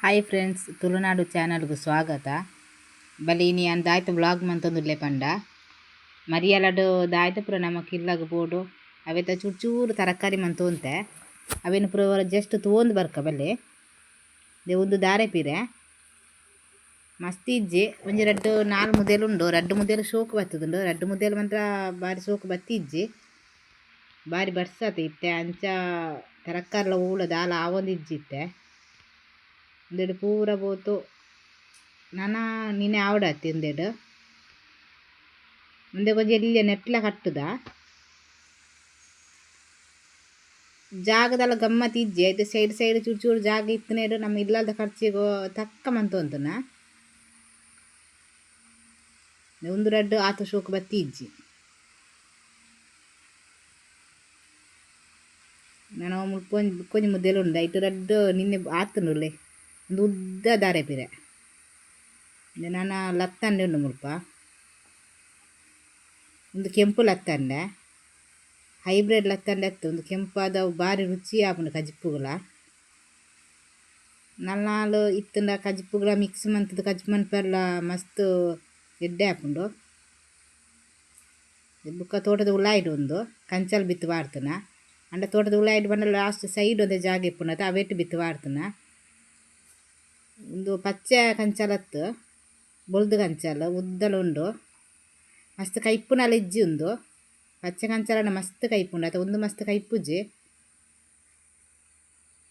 Hi friends Tulunadu ಚಾನಲ್ಗೂ ಸ್ವಾಗತ. ಬಲಿ ಇನಿ ಅನ್ ಬ್ಲಾಗ್ ಮಂತೊಂದುಲ್ಲೆ ಪಂಡ. ಮರಿಯಲಡು ದಾಯ್ತು ಪೂರ ನಮಕ್ ಇಲ್ಲಗ್ ಬೋಡು ಅವೆತ ಚೂರು ಚೂರು ತರಕಾರಿ ಮಂತೋಂತೆ. ಅವೇನು ಪುರ ಜಸ್ಟ್ ತೂವೊಂದು ಬರ್ಕ ಬಲ್ಲಿ. ದೆ ಒಂದು ದಾರೆ ಪೀರೆ. ಮಸ್ತ್ ಒಂಜಿ ರಡ್ಡು ನಾಲ್ ಉಂಡು. ರಡ್ಡು ಮುದೆಲು ಶೋಕು ಬತ್ತದುಂಡು. ರಡ್ಡು ಮುದೆಲು ಮಾತ್ರ ಬಾರಿ ಶೋಕು ಬತ್ತಿಜ್ಜಿ ಬಾರಿ ಬರ್ಸತ್ತೆ ಇತ್ತೆ. ಅಂಚ ತರಕಾರಿಲ ಊಳ ದಾಲ ಆವೊಂದು ಇಜ್ಜಿತ್ತೆ ಉಂದೆಡ್ ಪೂರ ಬೋತು ನನ ನಿನ್ನೆ ಆವಡತ್ತೆ ಒಂದೆಡು. ಮುಂದೆ ಕೊಂಚ ಎಲ್ಲಿ ನೆಟ್ಲ ಕಟ್ಟುದ? ಜಾಗದಲ್ಲ ಗಮ್ಮತ್ ಇಜ್ಜೆ. ಆಯ್ತು ಸೈಡ್ ಸೈಡ್ ಚೂರು ಚೂರು ಜಾಗ ಇತ್ತನೇಡು ನಮ್ಮ ಇಲ್ಲದ ಖರ್ಚಿಗೆ ತಕ್ಕ ಮಂತೊಂತನ ಒಂದು ರಡ್ಡು ಆತು ಶೋಕ ಬತ್ತಿ ಇಜ್ಜಿ. ನಾನು ಮುಳ್ಕೊಂಜ್ ಕೊಂಚ ಮುದ್ದೆಲು ಉಂಡ. ಐಟು ರಡ್ಡು ನಿನ್ನೆ ಆತನುಲ್ಲೆ. ಉದ್ದ ದಾರೆ ಪಿರೆ ನಾನು ಲತ್ತಂಡೆ ಉಂಡು ಮುಲ್ಪ. ಒಂದು ಕೆಂಪು ಲತ್ತಂಡೆ. ಹೈಬ್ರಿಡ್ ಲತ್ತಂಡೆ ಅತ್ತು. ಒಂದು ಕೆಂಪಾದ ಬಾರಿ ರುಚಿ ಆಪುಂಡು ಕಜಿಪ್ಪುಗಳ ನಲ್ನಾಲು ಇತ್ತಂಡ ಕಜಿಪ್ಪುಗಳ ಮಿಕ್ಸ್ ಮಂತದ ಕಜ್ಮನ್ ಮನ್ಪೆಲ್ಲ ಮಸ್ತ್ ಎಡ್ಡೆ ಆಪುಂಡು. ಬುಕ್ಕ ತೋಟದ ಉಳ್ಳಾಯಿಡು ಒಂದು. ಕಂಚಲ್ ಬಿತ್ತು ಬಾರ್ತನ ಅಂಡ ತೋಟದ ಉಳ್ಳಾಯಿಡು ಬಂದ ಲಾಸ್ಟ್ ಸೈಡ್ ಒಂದೇ ಜಾಗ ಇಪ್ಪುಂಡು. ಅವೆಟ್ಟು ಬಿತ್ತು ಒಂದು ಪಚ್ಚೆ ಕಂಚಾಲತ್ತು ಬೊಲ್ದು ಕಂಚಾಲ ಉದ್ದಲುಂಡು ಮಸ್ತ್ ಕೈಪುನಲ ಇಜ್ಜಿ ಉಂದು ಪಚ್ಚೆ ಕಂಚಾಲನ ಮಸ್ತ್ ಕೈಪುಂಡು ಅತ ಒಂದು ಮಸ್ತ್ ಕೈಪುಜಿ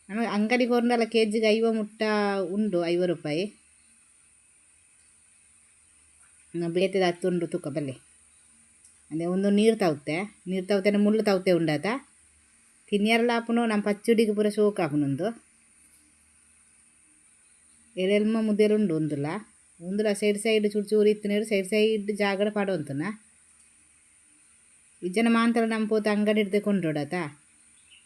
ನಮಗೆ ಅಂಗಡಿ ಕೊರ್ನಲ ಕೆ ಜಿಗೆ ಐವ ಮುಟ್ಟ ಉಂಡು, ಐವ ರೂಪಾಯಿ. ಬೇತೆದ ಹತ್ತುಂಡು ತೂಕ ಬಲ್ಲೆ. ಅಂದರೆ ಒಂದು ನೀರು ತಾವುತ್ತೆ ನೀರು ತಾವುತ್ತೆ ಮುಳ್ಳು ತಾವುತ್ತೆ ಉಂಡಾತ ತಿನ್ನಿಯರ್ಲಾಪುನು ನಮ್ ನಮ್ಮ ಪಚ್ಚುಡಿಗೆ ಪೂರ ಶೋಕ್ ಎಲೆಲ್ಮ ಮುದೆರುಂಡು ಉಂದುಲ? ಉಂದುಲ ಸೈಡ್ ಸೈಡ್ ಚೂರು ಚೂರು ಇತ್ತಿನೇರು ಸೈಡ್ ಸೈಡ್ ಜಾಗಡ ಪಡೋಂತನ ಇಜ್ಜನ ಮಾಂತಲ ನಮ್ಮ ಪೋತ ಅಂಗಡಿ ಹಿಡ್ದೆ ಕೊಂಡೋಡತ?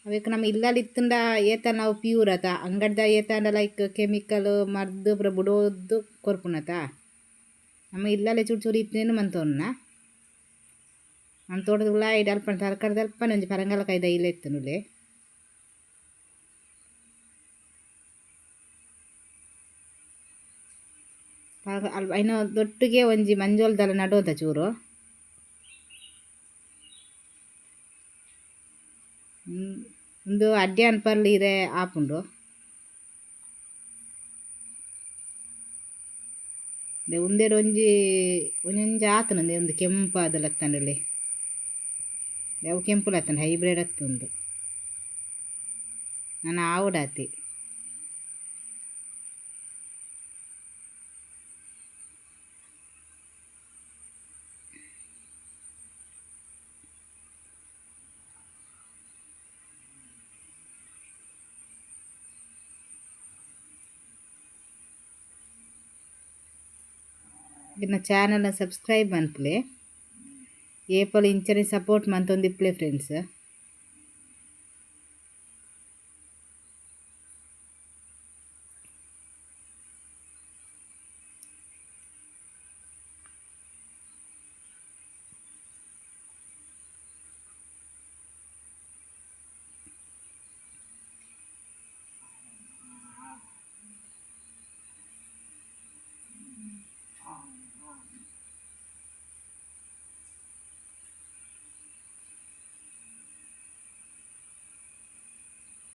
ಅವಕ್ಕೆ ನಮ್ಮ ಇಲ್ಲಲ್ಲಿ ಇತ್ತಂಡ ಏತ ನಾವು ಪ್ಯೂರ್ ಅತ ಅಂಗಡಿದ ಏತಂಡ ಲೈಕ್ ಕೆಮಿಕಲ್, ಮರ್ದು ಪುರ ಬಿಡೋದು ಕೊರ್ಪುನತ ನಮ್ಮ ಇಲ್ಲಲ್ಲೇ ಚೂರು ಚೂರು ಇತ್ತೇನು ಮಂತೋನ್ನ ನಮ್ಮ ತೋಟದ ಉಳ್ಳಾಯಿಡ್ ಅಲ್ಪ ತರಕಾರಿ ಅಲ್ಪನೆ ಒಂಜಿ ಪರಂಗಲ ಕೈದ ಇಲ್ಲ ಇತ್ತು ನುಲೆ ಐನ ದೊಟ್ಟಿಗೆ ಒಂಜಿ ಮಂಜೋಲ್ದಲ್ಲ ನಡೋದ ಚೂರು. ಒಂದು ಅಡ್ಡೆ ಪರ್ಲ್ ಇರೆ ಆಪುಂಡು ಉಂದೆಡ್ ಒಂಜಿ, ಒಂಜೊಂಜಿ ಆತನ ಒಂದು ಕೆಂಪು ಲತ್ತಂಡಲ್ಲಿ ಅವು ಕೆಂಪು ಲತ್ತಂಡ ಹೈಬ್ರಿಡ್ ಅತ್ತೊಂದು ನಾನು ಆವುಡಾತಿ నా ఛానల్ని సబ్స్క్రైబ్ మన్పులే ఏపలు ఇంచని సపోర్ట్ మంతొందిప్పులే ఫ్రెండ్స్